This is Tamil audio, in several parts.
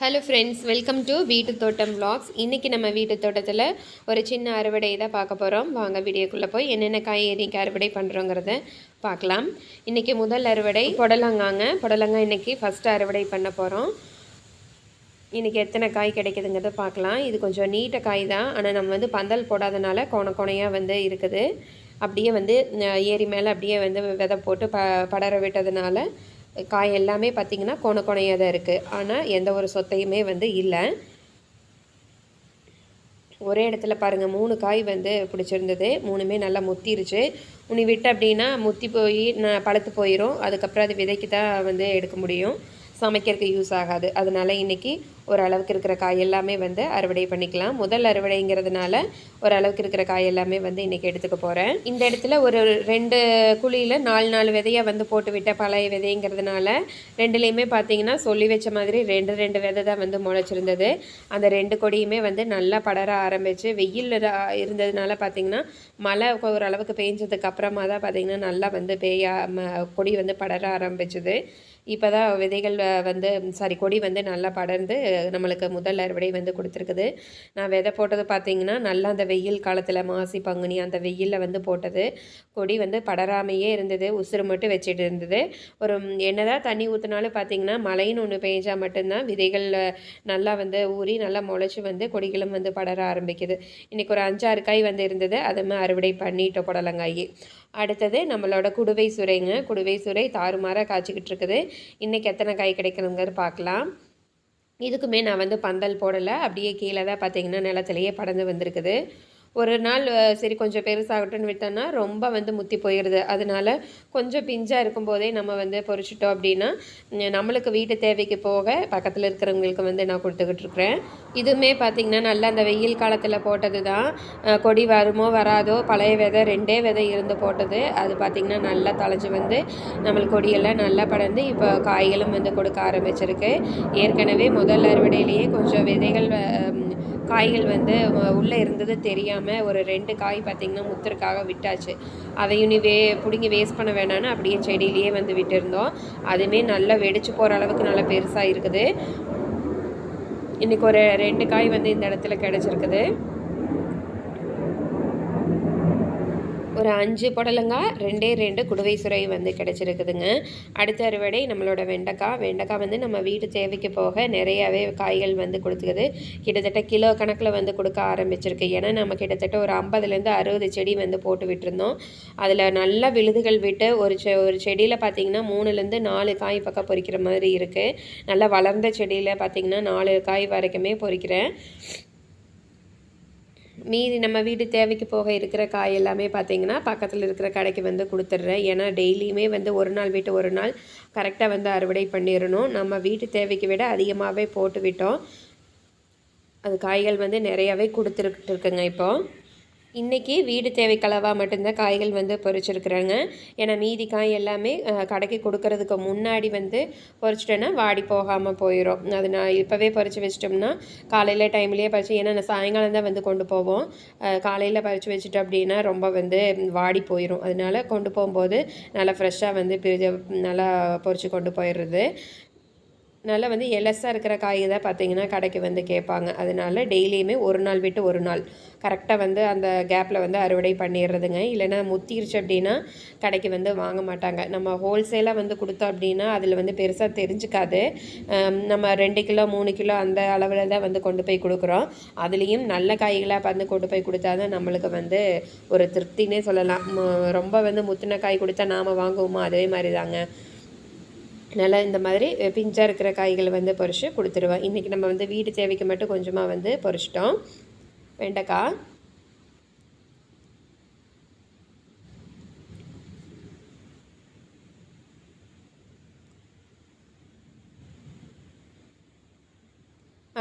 ஹலோ ஃப்ரெண்ட்ஸ் வெல்கம் டு வீட்டு தோட்டம் vlogs. இன்றைக்கி நம்ம வீட்டு தோட்டத்தில் ஒரு சின்ன அறுவடை தான் பார்க்க போகிறோம் வாங்க வீடியோக்குள்ளே போய் என்னென்ன காய் அறுவடை பண்ணுறோங்கிறத பார்க்கலாம். இன்றைக்கி முதல் அறுவடை புடலங்காங்க. புடலங்காய் இன்றைக்கி ஃபஸ்ட்டு அறுவடை பண்ண போகிறோம் இன்றைக்கி எத்தனை காய் கிடைக்குதுங்கிறத பார்க்கலாம். இது கொஞ்சம் நீட்ட காய் தான். ஆனால் நம்ம வந்து பந்தல் போடாதனால கோண கோணையாக வந்து இருக்குது. அப்படியே வந்து ஏரி மேலே அப்படியே வந்து விதை போட்டு ப படர விட்டதுனால காய் எல்லாமே பார்த்திங்கன்னா கோண கோணையாக தான் இருக்குது ஆனால் எந்த ஒரு சொத்தையுமே வந்து இல்லை. ஒரே இடத்துல பாருங்கள் மூணு காய் வந்து பிடிச்சிருந்தது. மூணுமே நல்லா முத்திருச்சு. உனி விட்டு அப்படின்னா முத்தி போய் நான் பழுத்து போயிடும் அதுக்கப்புறம் அது விதைக்கு தான் வந்து எடுக்க முடியும். சமைக்கிறதுக்கு யூஸ் ஆகாது. அதனால இன்றைக்கி ஓரளவுக்கு இருக்கிற காய் எல்லாமே வந்து அறுவடை பண்ணிக்கலாம். முதல் அறுவடைங்கிறதுனால ஓரளவுக்கு இருக்கிற காய் எல்லாமே வந்து இன்றைக்கி எடுத்துக்க போகிறேன் இந்த இடத்துல ஒரு ரெண்டு குழியில் நாலு நாலு விதையாக வந்து போட்டு விட்ட பழைய விதைங்கிறதுனால ரெண்டுலேயுமே பார்த்தீங்கன்னா சொல்லி வச்ச மாதிரி ரெண்டு ரெண்டு விதை தான் வந்து முளைச்சிருந்தது. அந்த ரெண்டு கொடியுமே வந்து நல்லா படர ஆரம்பிச்சு வெயில் இருந்ததுனால பார்த்தீங்கன்னா மழை ஓரளவுக்கு பெஞ்சதுக்கு அப்புறமா தான் பார்த்தீங்கன்னா நல்லா வந்து பெய்ய ம- கொடி வந்து படர ஆரம்பிச்சுது. இப்போ தான் விதைகள் வந்து சாரி கொடி வந்து நல்லா படர்ந்து நம்மளுக்கு முதல் அறுவடை வந்து கொடுத்துருக்குது. நான் விதை போட்டது பார்த்தீங்கன்னா நல்லா அந்த வெயில் காலத்தில் மாசி பங்குனி அந்த வெயிலில் வந்து போட்டது. கொடி வந்து படராமையே இருந்தது உசுறு மட்டும் வச்சுட்டு இருந்தது. ஒரு என்னதான் தண்ணி ஊற்றினாலும் பார்த்தீங்கன்னா மழைன்னு ஒன்று பெஞ்சால் மட்டும்தான் விதைகள் நல்லா வந்து ஊறி நல்லா முளைச்சி வந்து கொடிகளும் வந்து படர ஆரம்பிக்குது. இன்றைக்கி ஒரு அஞ்சாறு காய் வந்து இருந்தது அதுமே அறுவடை பண்ணிட்டோம் புடலங்காய். அடுத்தது நம்மளோட குடுவை சுரைங்க. குடுவை சுரை தாறுமாறாக காய்ச்சிக்கிட்டு இருக்குது. இன்றைக்கி எத்தனை காய் கிடைக்கணுங்கிறது பார்க்கலாம். இதுக்குமே நான் வந்து பந்தல் போடலை. அப்படியே கீழே தான் பார்த்தீங்கன்னா நிலத்துலையே படந்து வந்திருக்குது. ஒரு நாள் சரி கொஞ்சம் பெருசாகட்டும்னு விட்டோம்னா ரொம்ப வந்து முத்தி போயிடுது அதனால கொஞ்சம் பிஞ்சாக இருக்கும்போதே நம்ம வந்து பொறிச்சிட்டோம் அப்படின்னா நம்மளுக்கு வீட்டு தேவைக்கு போக பக்கத்தில் இருக்கிறவங்களுக்கு வந்து நான் கொடுத்துக்கிட்டு இருக்கிறேன். இதுவுமே பார்த்திங்கன்னா நல்லா அந்த வெயில் காலத்தில் போட்டது தான். கொடி வருமோ வராதோ பழைய விதை ரெண்டே விதை இருந்து போட்டது. அது பார்த்திங்கன்னா நல்லா தழைஞ்சு வந்து நம்மளுக்கு கொடியெல்லாம் நல்லா படர்ந்து இப்போ காய்களும் வந்து கொடுக்க ஆரம்பிச்சிருக்கு. ஏற்கனவே முதல் அறுவடையிலேயே கொஞ்சம் விதைகள் காய்கள் வந்து உள்ளே இருந்தது தெரியாமல் ஒரு ரெண்டு காய் பார்த்திங்கன்னா முத்திற்காக விட்டாச்சு. அதையும் நீ வே பிடுங்கி வேஸ்ட் பண்ண வேணான்னு அப்படியே செடியிலேயே வந்து விட்டுருந்தோம். அதுவுமே நல்லா வெடிச்சு போகிற அளவுக்கு நல்லா பெருசாக இருக்குது. இன்றைக்கி ஒரு ரெண்டு காய் வந்து இந்த இடத்துல கிடச்சிருக்குது. ஒரு அஞ்சு புடலங்காய் ரெண்டே ரெண்டு குடுவை சுரை வந்து கிடச்சிருக்குதுங்க. அடுத்த அறுவடை நம்மளோட வெண்டைக்காய். வெண்டைக்காய் வந்து நம்ம வீட்டு தேவைக்கு போக நிறையாவே காய்கள் வந்து கொடுத்துக்குது. கிட்டத்தட்ட கிலோ கணக்கில் வந்து கொடுக்க ஆரம்பிச்சிருக்கு. ஏன்னா நம்ம கிட்டத்தட்ட ஒரு ஐம்பதுலேருந்து அறுபது செடி வந்து போட்டு விட்டுருந்தோம். அதில் நல்லா விழுதுகள் விட்டு ஒரு செ ஒரு செடியில் பார்த்தீங்கன்னா மூணுலேருந்து நாலு காய் பக்கம் பொறிக்கிற மாதிரி இருக்குது நல்லா வளர்ந்த செடியில் பார்த்திங்கன்னா நாலு காய் வரைக்குமே பொறிக்கிறேன். மீதி நம்ம வீட்டு தேவைக்கு போக இருக்கிற காய் எல்லாமே பார்த்தீங்கன்னா பக்கத்தில் இருக்கிற கடைக்கு வந்து கொடுத்துட்றேன். ஏன்னா டெய்லியுமே வந்து ஒரு நாள் விட்டு ஒரு நாள் கரெக்டாக வந்து அறுவடை பண்ணிடணும். நம்ம வீட்டு தேவைக்கு விட அதிகமாகவே போட்டு விட்டோம். அது காய்கள் வந்து நிறையாவே கொடுத்துருக்கிட்டு இருக்குங்க இப்போது இன்றைக்கி வீடு தேவைக்களவாக மட்டும்தான் காய்கள் வந்து பொறிச்சிருக்கிறாங்க. ஏன்னா மீதி காய் எல்லாமே கடைக்கு கொடுக்கறதுக்கு முன்னாடி வந்து பொறிச்சிட்டேன்னா வாடி போகாமல் போயிடும் அது நான் இப்போவே பொறிச்சு வச்சிட்டோம்னா காலையில் டைம்லேயே பறிச்சு ஏன்னா நான் சாயங்காலம் தான் வந்து கொண்டு போவோம். காலையில் பறித்து வச்சுட்டோம் அப்படின்னா ரொம்ப வந்து வாடி போயிடும் அதனால கொண்டு போகும்போது நல்லா ஃப்ரெஷ்ஷாக வந்து பிரிஞ்ச நல்லா பொறிச்சு கொண்டு போயிடுறது நல்லா வந்து எலஸாக இருக்கிற காய் தான் பார்த்தீங்கன்னா கடைக்கு வந்து கேட்பாங்க. அதனால டெய்லியுமே ஒரு நாள் விட்டு ஒரு நாள். கரெக்டாக வந்து அந்த கேப்பில் வந்து அறுவடை பண்ணிடுறதுங்க. இல்லைன்னா முத்திருச்சு அப்படின்னா கடைக்கு வந்து வாங்க மாட்டாங்க. நம்ம ஹோல்சேலாக வந்து கொடுத்தோம் அப்படின்னா அதில் வந்து பெருசாக தெரிஞ்சுக்காது. நம்ம ரெண்டு கிலோ மூணு கிலோ அந்த அளவில் தான் வந்து கொண்டு போய் கொடுக்குறோம். அதுலேயும் நல்ல காய்களாக வந்து கொண்டு போய் கொடுத்தா தான் நம்மளுக்கு வந்து ஒரு திருப்தினே சொல்லலாம். ரொம்ப வந்து முத்தின காய் கொடுத்தா நாம் வாங்குவோமோ? அதே மாதிரி தாங்க நல்லா இந்த மாதிரி பிஞ்சாக இருக்கிற காய்களை வந்து பொறிச்சு கொடுத்துருவேன் இன்றைக்கி நம்ம வந்து வீட்டு தேவைக்கு மட்டும் கொஞ்சமாக வந்து பொறிச்சிட்டோம் வெண்டைக்காய்.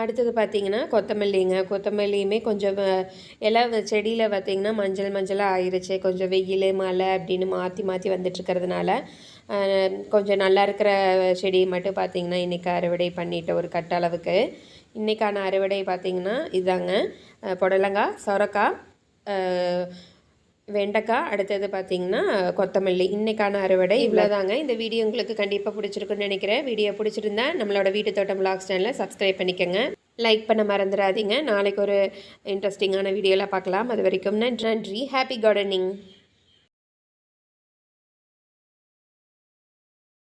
அடுத்தது பார்த்தீங்கன்னா கொத்தமல்லிங்க. கொத்தமல்லியுமே கொஞ்சம் எல்லாம் செடியில் பார்த்திங்கன்னா மஞ்சள் மஞ்சளாக ஆயிருச்சு. கொஞ்சம் வெயில் மழை அப்படின்னு மாற்றி மாற்றி வந்துட்டுருக்கிறதுனால கொஞ்சம் நல்லா இருக்கிற செடியை மட்டும் பார்த்தீங்கன்னா இன்றைக்கி அறுவடை பண்ணிட்டோம் ஒரு கட்ட அளவுக்கு. இன்றைக்கான அறுவடை பார்த்திங்கன்னா இதாங்க புடலங்காய் சொரக்காய் வெண்டைக்காய் அடுத்தது பார்த்திங்கன்னா கொத்தமல்லி. இன்றைக்கான அறுவடை. இவ்வளோதாங்க இந்த வீடியோ உங்களுக்கு கண்டிப்பாக பிடிச்சிருக்குன்னு நினைக்கிறேன். வீடியோ பிடிச்சிருந்தா நம்மளோட வீட்டு தோட்டம் vlogs சேனலை சப்ஸ்கிரைப் பண்ணிக்கோங்க. லைக் பண்ண மறந்துடாதீங்க. நாளைக்கு ஒரு இன்ட்ரெஸ்டிங்கான வீடியோலாம் பார்க்கலாம். அது வரைக்கும் நன்றி. Happy gardening